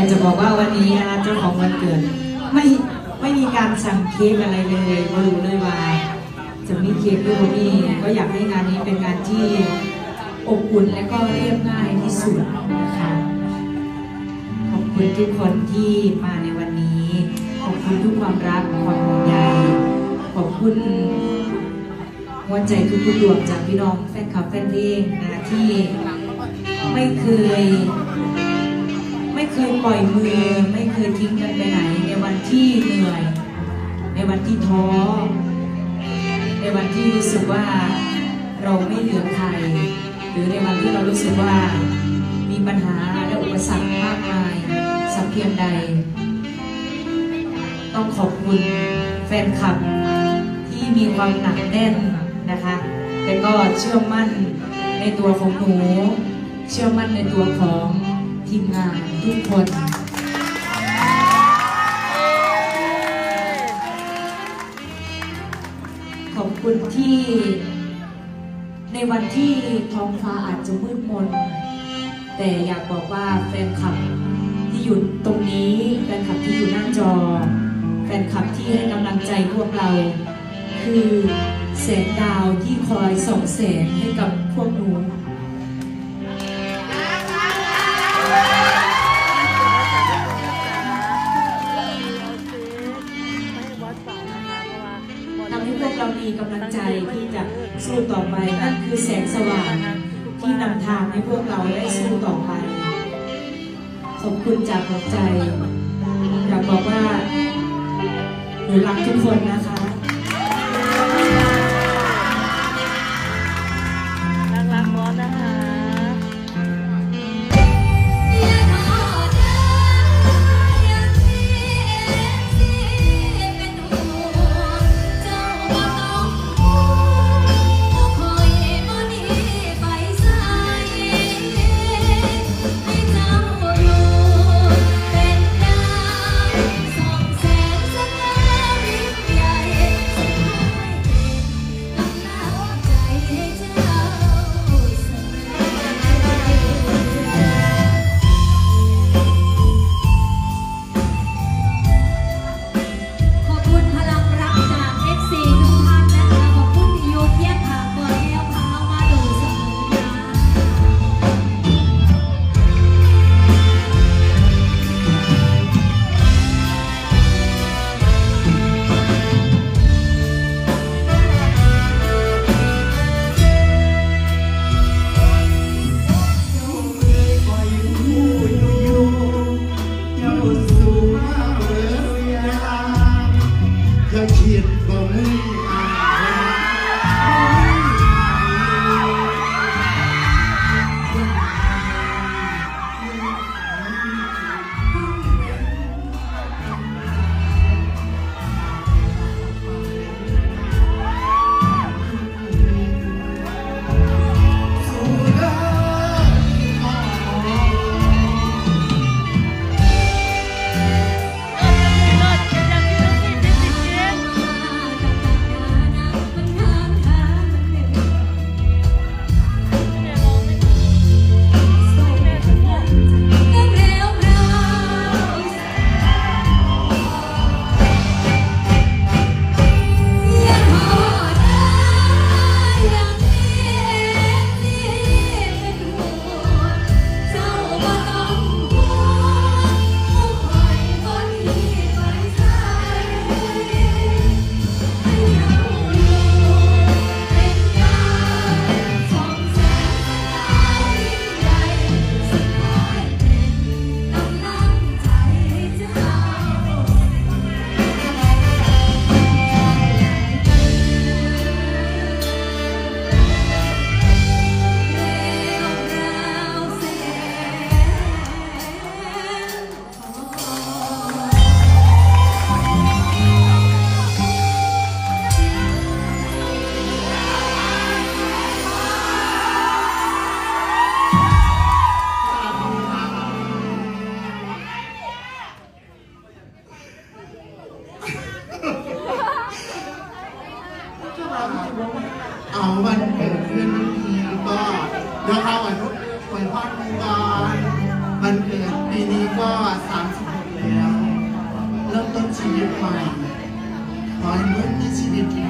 ากจะบอกว่าวันนี้นะคะเจ้าของวันเกิดไม่ไม่มีการสั่งเค้กอะไรเลยไม่รู้เลยว่าจะมีเค้กหรือไม่ก็อยากให้งานนี้เป็นงานที่อบอุ่นและก็เรียบง่ายที่สุดนะคะขอบคุณทุกคนที่มาในวันนี้ขอบคุณทุกความรักความห่วงใยขอบคุณหัวใจทุกๆดวงจากพี่น้องแฟนคลับแฟนเพลงนะที่ไม่เคย เคยปล่อยมือไม่เคยทิ้งกันไปไหน ในวันที่เหนื่อย ในวันที่ท้อ ในวันที่รู้สึกว่าเราไม่เหลือใคร หรือในวันที่เรารู้สึกว่ามีปัญหาและอุปสรรคมากมาย สักเพียงใด ต้องขอบคุณแฟนคลับที่มีความหนักแน่นนะคะและก็เชื่อมั่นในตัวของหนู เชื่อมั่นในตัวของ ทีมงานทุกคนขอบคุณที่ ในวันที่ท้องฟ้าอาจจะมืดมน แต่อยากบอกว่าแฟนคลับที่อยู่ตรงนี้แฟนคลับที่อยู่หน้าจอ แฟนคลับที่ให้กำลังใจพวกเรา คือแสงดาวที่คอยส่องแสงให้กับพวกหนู พวกเรามีกำลังใจที่จะสู้ต่อไปนั่นคือแสงสว่างที่นำทางให้พวกเราได้สู้ต่อไปขอบคุณจากหัวใจอยากบอกว่าหนูรักทุกคนนะคะันเก็สามสิบหกแล้ว เริ่มต้นชีวิตใหม่ ขอให้มึงมีชีวิตดี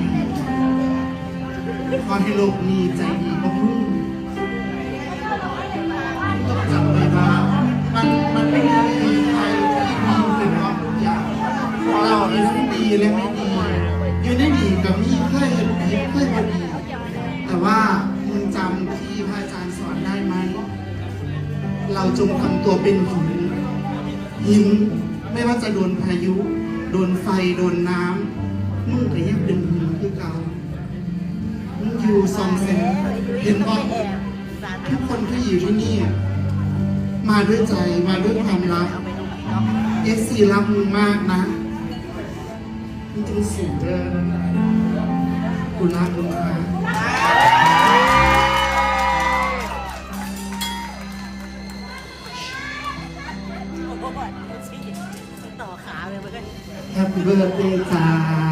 ขอให้โลกมีใจดีกว่ามึงต้องจำไว้ว่ามันมันไม่มีใครที่ดีเป็นความทุกอย่างเรามีทั้งดีและไม่ดีอยู่ในดีกับมีเคยเห็นผิดเคยพอดีแต่ว่ามึงจำที่พระอาจารย์สอนได้ เราจงทำตัวเป็นหินหินไม่ว่าจะโดนพายุ โดนไฟโดนน้ำมึงก็ยังเป็นหินคือเก่ามึงอยู่ซองเซนเห็นว่าทุกคนที่อยู่ที่นี่ มาด้วยใจมาด้วยความรักเอฟซีรักมึงมากนะมึงจึงสูงเดินกูรักมึงมาก ต่อขาเลยมันก็แฮปปี้เบิร์ดเดย์จ้า